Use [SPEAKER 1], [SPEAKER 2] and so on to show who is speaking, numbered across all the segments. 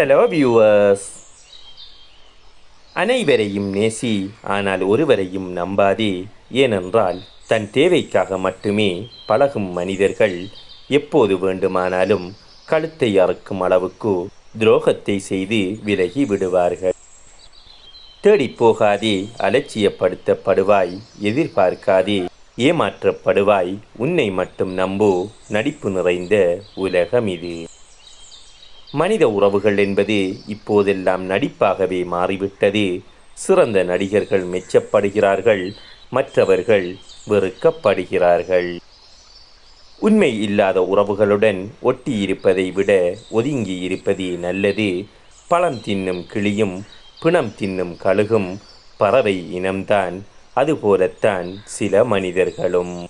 [SPEAKER 1] Hello viewers அனைவரையும் நேசி ஆனால் ஒருவரையும் நம்பாதே. ஏனென்றால் தன் தேவைக்காக மட்டுமே பழகும் மனிதர்கள் எப்போது வேண்டுமானாலும் கழுத்தை அறுக்கும் அளவுக்கு துரோகத்தை செய்து விலகி விடுவார்கள். தேடிப்போகாதே அலட்சியப்படுத்தப்படுவாய் எதிர்பார்க்காதே ஏமாற்றப்படுவாய் உன்னை மட்டும் நம்போ நடிப்பு நிறைந்த உலகம் இது மனித உறவுகள் என்பது இப்போதெல்லாம் நடிப்பாகவே மாறிவிட்டது. சிறந்த நடிகர்கள் மெச்சப்படுகிறார்கள் மற்றவர்கள் வெறுக்கப்படுகிறார்கள். உண்மை இல்லாத உறவுகளுடன் ஒட்டி இருப்பதை விட ஒதுங்கி இருப்பதே நல்லது. பழம் தின்னும் கிளியும் பிணம் தின்னும் கழுகும் பறவை இனம்தான் அதுபோலத்தான் சில மனிதர்களும்.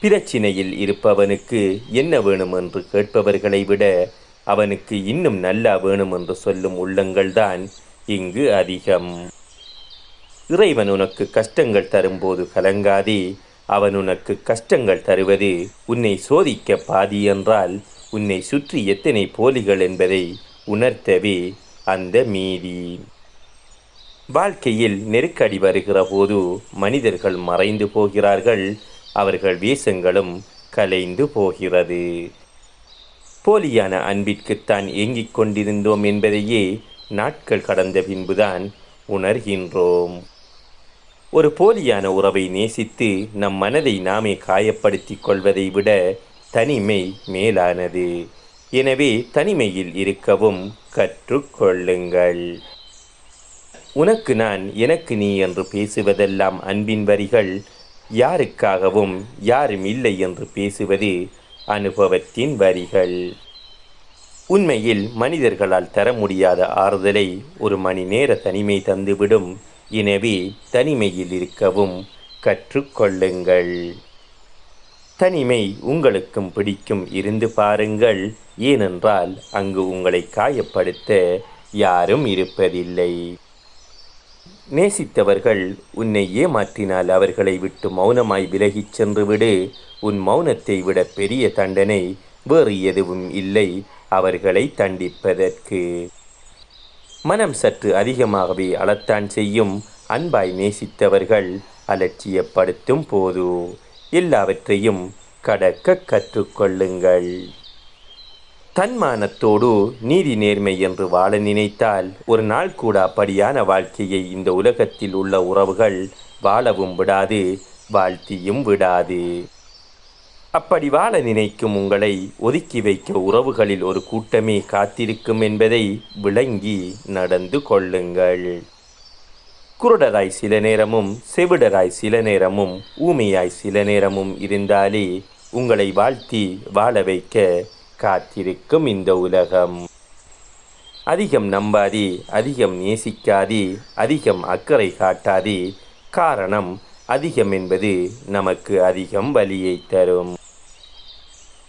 [SPEAKER 1] பிரச்சினையில் இருப்பவனுக்கு என்ன வேணும் என்று கேட்பவர்களை விட அவனுக்கு இன்னும் நல்லா வேணும் என்று சொல்லும் உள்ளங்கள்தான் இங்கு அதிகம். இறைவன் உனக்கு கஷ்டங்கள் தரும்போது கலங்காதே. அவன் உனக்கு கஷ்டங்கள் தருவது உன்னை சோதிக்க பாதி என்றால் உன்னை சுற்றி எத்தனை போலிகள் என்பதை உணர்த்தவே அந்த மீதி. வாழ்க்கையில் நெருக்கடி வருகிற போது மனிதர்கள் மறைந்து போகிறார்கள். அவர்கள் வேஷங்களும் கலைந்து போகிறது. போலியான அன்பிற்குத்தான் ஏங்கிக் கொண்டிருந்தோம் என்பதையே நாட்கள் கடந்த பின்புதான் உணர்கின்றோம். ஒரு போலியான உறவை நேசித்து நம் மனதை நாமே காயப்படுத்திக் கொள்வதை விட தனிமை மேலானது. எனவே தனிமையில் இருக்கவும் கற்றுக்கொள்ளுங்கள் உனக்கு நான் எனக்கு நீ என்று பேசுவதெல்லாம் அன்பின் வரிகள் யாருக்காகவும் யாரும் இல்லை என்று பேசுவது அனுபவத்தின் வரிகள். உண்மையில் மனிதர்களால் தர முடியாத ஆறுதலை ஒரு மணி நேர தனிமை தந்துவிடும். எனவே தனிமையில் இருக்கவும் கற்றுக்கொள்ளுங்கள். தனிமை உங்களுக்கும் பிடிக்கும் இருந்து பாருங்கள். ஏனென்றால் அங்கு உங்களை காயப்படுத்த யாரும் இருப்பதில்லை. நேசித்தவர்கள் உன்னை ஏமாற்றினால் அவர்களை விட்டு மௌனமாய் விலகிச் சென்று விடு உன் மௌனத்தை விட பெரிய தண்டனை வேறு எதுவும் இல்லை. அவர்களை தண்டிப்பதற்கு மனம் சற்று அதிகமாகவே அளத்தான் செய்யும் அன்பாய் நேசித்தவர்கள் அலட்சியப்படுத்தும் போது எல்லாவற்றையும் கடக்க கற்றுக்கொள்ளுங்கள். தன்மானத்தோடு நீதி நேர்மை என்று வாழ நினைத்தால் ஒரு நாள் கூட அப்படியான வாழ்க்கையை இந்த உலகத்தில் உள்ள உறவுகள் வாழவும் விடாது வாழ்த்தியும் விடாது. அப்படி வாழ நினைக்கும் உங்களை ஒதுக்கி வைக்க உறவுகளில் ஒரு கூட்டமே காத்திருக்கும் என்பதை விளங்கி நடந்து கொள்ளுங்கள். குருடராய் சில நேரமும் செவிடராய் சில நேரமும் ஊமையாய் சில நேரமும் இருந்தாலே உங்களை வாழ்த்தி வாழ வைக்க காத்திருக்கும் இந்த உலகம். அதிகம் நம்பாதி அதிகம் நேசிக்காதே அதிகம் அக்கறை காட்டாதி. காரணம் அதிகம் என்பது நமக்கு அதிகம் வலியை தரும்.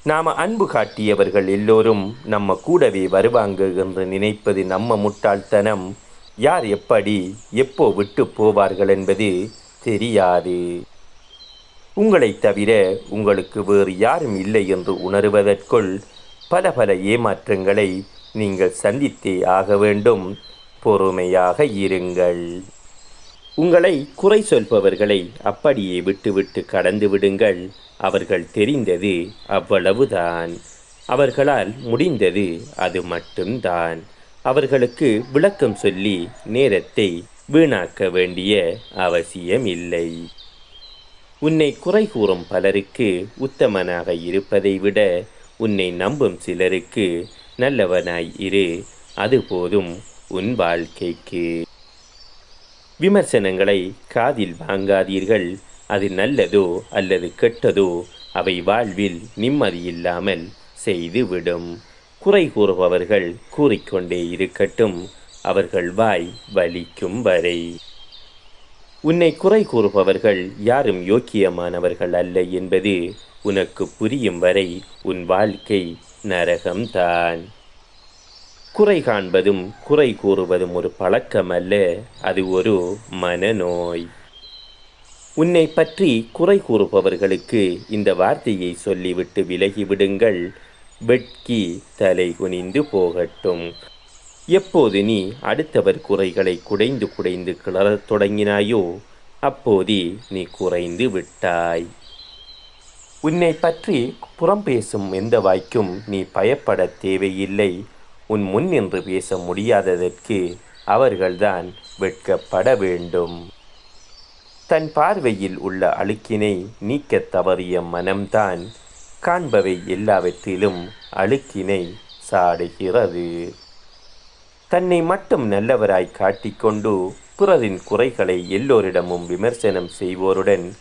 [SPEAKER 1] நாம் அன்பு காட்டியவர்கள் எல்லோரும் நம்ம கூடவே வருவாங்க என்று நினைப்பது நம்ம முட்டாள்தனம். யார் எப்படி எப்போ விட்டு போவார்கள் என்பது தெரியாது. உங்களை தவிர உங்களுக்கு வேறு யாரும் இல்லை என்று உணருவதற்குள் பல பல ஏமாற்றங்களை நீங்கள் சந்தித்தே ஆக வேண்டும். பொறுமையாக இருங்கள். உங்களை குறை சொல்பவர்களை அப்படியே விட்டுவிட்டு கடந்து விடுங்கள். அவர்கள் தெரிந்தது அவ்வளவுதான். அவர்களால் முடிந்தது அது மட்டும்தான். அவர்களுக்கு விளக்கம் சொல்லி நேரத்தை வீணாக்க வேண்டிய அவசியம் இல்லை உன்னை குறை கூறும் பலருக்கு உத்தமனாக இருப்பதை விட உன்னை நம்பும் சிலருக்கு நல்லவனாய் இரு அது போதும் உன் வாழ்க்கைக்கு. விமர்சனங்களை காதில் வாங்காதீர்கள். அது நல்லதோ அல்லது கெட்டதோ அவை வாழ்வில் நிம்மதியில்லாமல் செய்துவிடும். குறை கூறுபவர்கள் கூறிக்கொண்டே இருக்கட்டும் அவர்கள் வாய் வலிக்கும் வரை. உன்னை குறை கூறுபவர்கள் யாரும் யோக்கியமானவர்கள் அல்ல என்பது உனக்கு புரியும் வரை உன் வாழ்க்கை நரகம்தான். குறை காண்பதும் குறை கூறுவதும் ஒரு பழக்கம் அல்ல அது ஒரு மனநோய். உன்னை பற்றி குறை கூறுபவர்களுக்கு இந்த வார்த்தையை சொல்லிவிட்டு விலகிவிடுங்கள். வெட்கி தலை குனிந்து போகட்டும். எப்போது நீ அடுத்தவர் குறைகளை குடைந்து குடைந்து கிளறத் தொடங்கினாயோ அப்போதே நீ குறைந்து விட்டாய். உன்னை பற்றி புறம் பேசும் எந்த வாய்க்கும் நீ பயப்பட தேவையில்லை. உன் முன் நின்று பேச முடியாததற்கு அவர்கள்தான் வெட்கப்பட வேண்டும். தன் பார்வையில் உள்ள அழுக்கினை நீக்கத் தவறிய மனம்தான் காண்பவை எல்லாவற்றிலும் அழுக்கினை சாடுகிறது. தன்னை மட்டும் நல்லவராய் காட்டிக்கொண்டு பிறரின் குறைகளை எல்லோரிடமும் விமர்சனம் செய்வோருடன்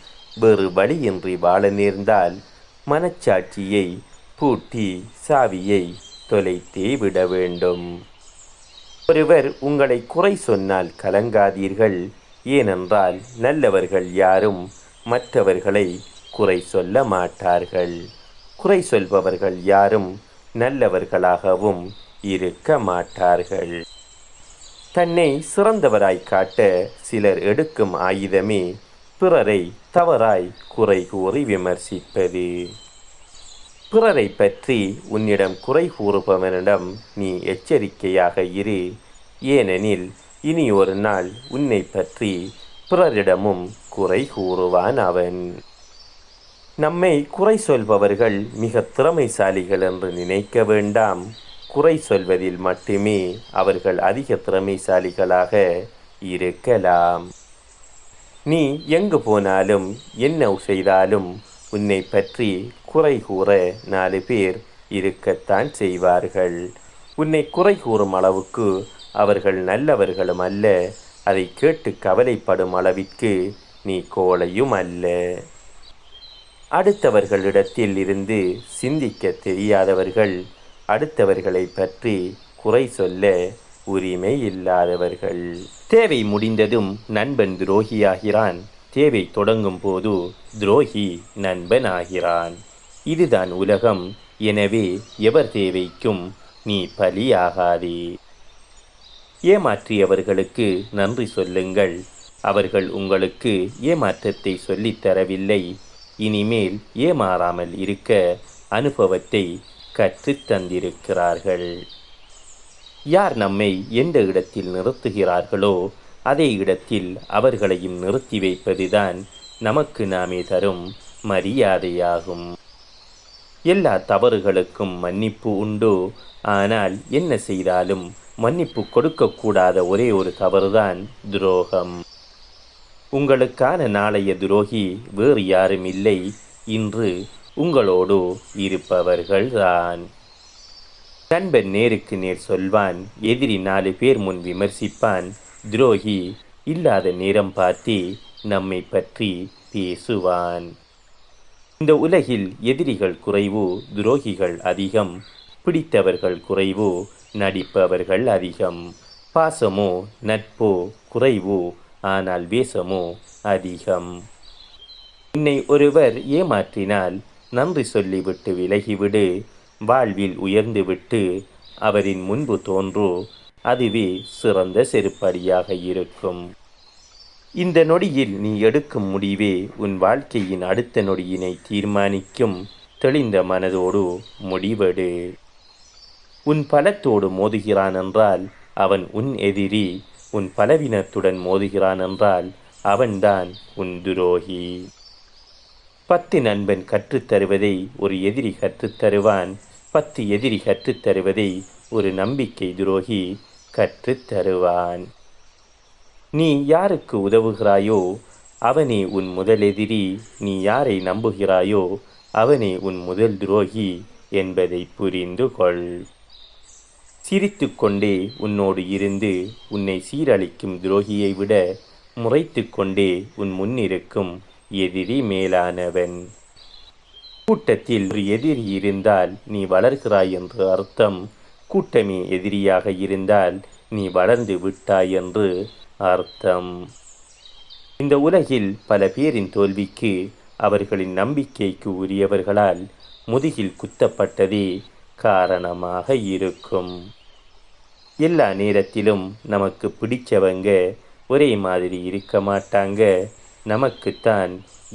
[SPEAKER 1] வேறு வழியின்றி வாழ நேர்ந்தால் மனச்சாட்சியை பூட்டி சாவியை தொலைத்தே விட வேண்டும். ஒருவர் உங்களை குறை சொன்னால் கலங்காதீர்கள். ஏனென்றால் நல்லவர்கள் யாரும் மற்றவர்களை குறை சொல்ல மாட்டார்கள். குறை சொல்பவர்கள் யாரும் நல்லவர்களாகவும் இருக்க மாட்டார்கள். தன்னை சிறந்தவராய் காட்ட சிலர் எடுக்கும் ஆயுதமே பிறரை தவறாய் குறை கூறி விமர்சிப்பது. பிறரை பற்றி உன்னிடம் குறை கூறுபவனிடம் நீ எச்சரிக்கையாக இரு. ஏனெனில் இனி ஒரு நாள் உன்னை பற்றி பிறரிடமும் குறை கூறுவான் அவன். நம்மை குறை சொல்பவர்கள் மிக திறமைசாலிகள் என்று நினைக்க வேண்டாம். குறை சொல்வதில் மட்டுமே அவர்கள் அதிக திறமைசாலிகளாக இருக்கலாம். நீ எங்கு போனாலும் என்ன செய்தாலும் உன்னை பற்றி குறை கூற நாலு பேர் இருக்கத்தான் செய்வார்கள். உன்னை குறை கூறும் அளவுக்கு அவர்கள் நல்லவர்களும் அல்ல. அதை கேட்டு கவலைப்படும் அளவிற்கு நீ கோலையும் அல்ல. அடுத்தவர்களிடத்தில் இருந்து சிந்திக்க தெரியாதவர்கள் அடுத்தவர்களை பற்றி குறை சொல்ல உரிமை இல்லாதவர்கள். தேவை முடிந்ததும் நண்பன் துரோகியாகிறான். தேவை தொடங்கும் போது துரோகி நண்பன் ஆகிறான் இதுதான் உலகம். எனவே எவர் தேவைக்கும் நீ பலியாகாதே. ஏமாற்றியவர்களுக்கு நன்றி சொல்லுங்கள். அவர்கள் உங்களுக்கு ஏமாற்றத்தை சொல்லித் தரவில்லை. இனிமேல் ஏமாறாமல் இருக்க அனுபவத்தை கற்றுத் தந்திருக்கிறார்கள். யார் நம்மை எந்த இடத்தில் நிறுத்துகிறார்களோ அதே இடத்தில் அவர்களையும் நிறுத்தி வைப்பதுதான் நமக்கு நாமே தரும் மரியாதையாகும். எல்லா தவறுகளுக்கும் மன்னிப்பு உண்டு? ஆனால் என்ன செய்தாலும் மன்னிப்பு கொடுக்கக்கூடாத ஒரே ஒரு தவறுதான் துரோகம். உங்களுக்கான நாளைய துரோகி வேறு யாரும் இல்லை. இன்று உங்களோடு இருப்பவர்கள்தான். நண்பன் நேருக்கு நேர் சொல்வான் எதிரி நாலு பேர் முன் விமர்சிப்பான். துரோகி இல்லாத நேரம் பார்த்து நம்மை பற்றி பேசுவான். இந்த உலகில் எதிரிகள் குறைவு துரோகிகள் அதிகம். பிடித்தவர்கள் குறைவு நடிப்பவர்கள் அதிகம். பாசமோ நட்போ குறைவு ஆனால் வேஷமோ அதிகம். உன்னை ஒருவர் ஏமாற்றினால் நன்றி சொல்லிவிட்டு விலகிவிடு. வாழ்வில் உயர்ந்துவிட்டு அவரின் முன்பு தோன்றோ அதுவே சிறந்த செருப்படியாக இருக்கும். இந்த நொடியில் நீ எடுக்கும் முடிவே உன் வாழ்க்கையின் அடுத்த நொடியினை தீர்மானிக்கும் தெளிந்த மனதோடு முடிவெடு. உன் பலத்தோடு மோதுகிறான் என்றால் அவன் உன் எதிரி உன் பலவீனத்துடன் மோதுகிறான் என்றால் அவன்தான் உன் துரோகி. பத்து நண்பன் கற்றுத்தருவதை ஒரு எதிரி கற்றுத்தருவான். பத்து எதிரி கற்றுத்தருவதை ஒரு நம்பிக்கை துரோகி கற்றுத்தருவான். நீ யாருக்கு உதவுகிறாயோ அவனே உன் முதல் எதிரி. நீ யாரை நம்புகிறாயோ அவனே உன் முதல் துரோகி என்பதை புரிந்து கொள். சிரித்து கொண்டே உன்னோடு இருந்து உன்னை சீரழிக்கும் துரோகியை விட முறைத்து கொண்டே உன் முன்னிருக்கும் எதிரி மேலானவன். கூட்டத்தில் ஒரு எதிரி இருந்தால் நீ வளர்கிறாய் என்று அர்த்தம். கூட்டமே எதிரியாக இருந்தால் நீ வளர்ந்து விட்டாய் என்று அர்த்தம். இந்த உலகில் பல பேரின் தோல்விக்கு அவர்களின் நம்பிக்கைக்கு உரியவர்களால் முதுகில் குத்தப்பட்டதே காரணமாக இருக்கும். எல்லா நேரத்திலும் நமக்கு பிடிச்சவங்க ஒரே மாதிரி இருக்க மாட்டாங்க. நமக்குத்தான்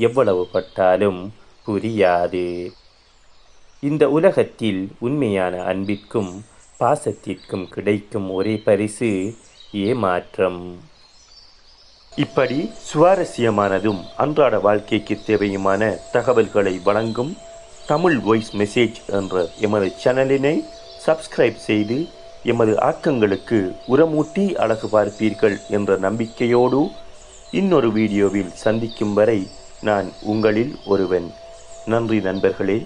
[SPEAKER 1] எவ்வளவு பட்டாலும் புரியாது. இந்த உலகத்தில் உண்மையான அன்பிற்கும் பாசத்திற்கும் கிடைக்கும் ஒரே பரிசு ஏமாற்றம். இப்படி சுவாரஸ்யமானதும் அன்றாட வாழ்க்கைக்கு தேவையுமான தகவல்களை வழங்கும் தமிழ் வாய்ஸ் மெசேஜ் என்ற எமது சேனலினை சப்ஸ்கிரைப் செய்து எமது ஆக்கங்களுக்கு உரமூட்டி அழகு பார்ப்பீர்கள் என்ற நம்பிக்கையோடு இன்னொரு வீடியோவில் சந்திக்கும் வரை நான் உங்களில் ஒருவன். நன்றி நண்பர்களே.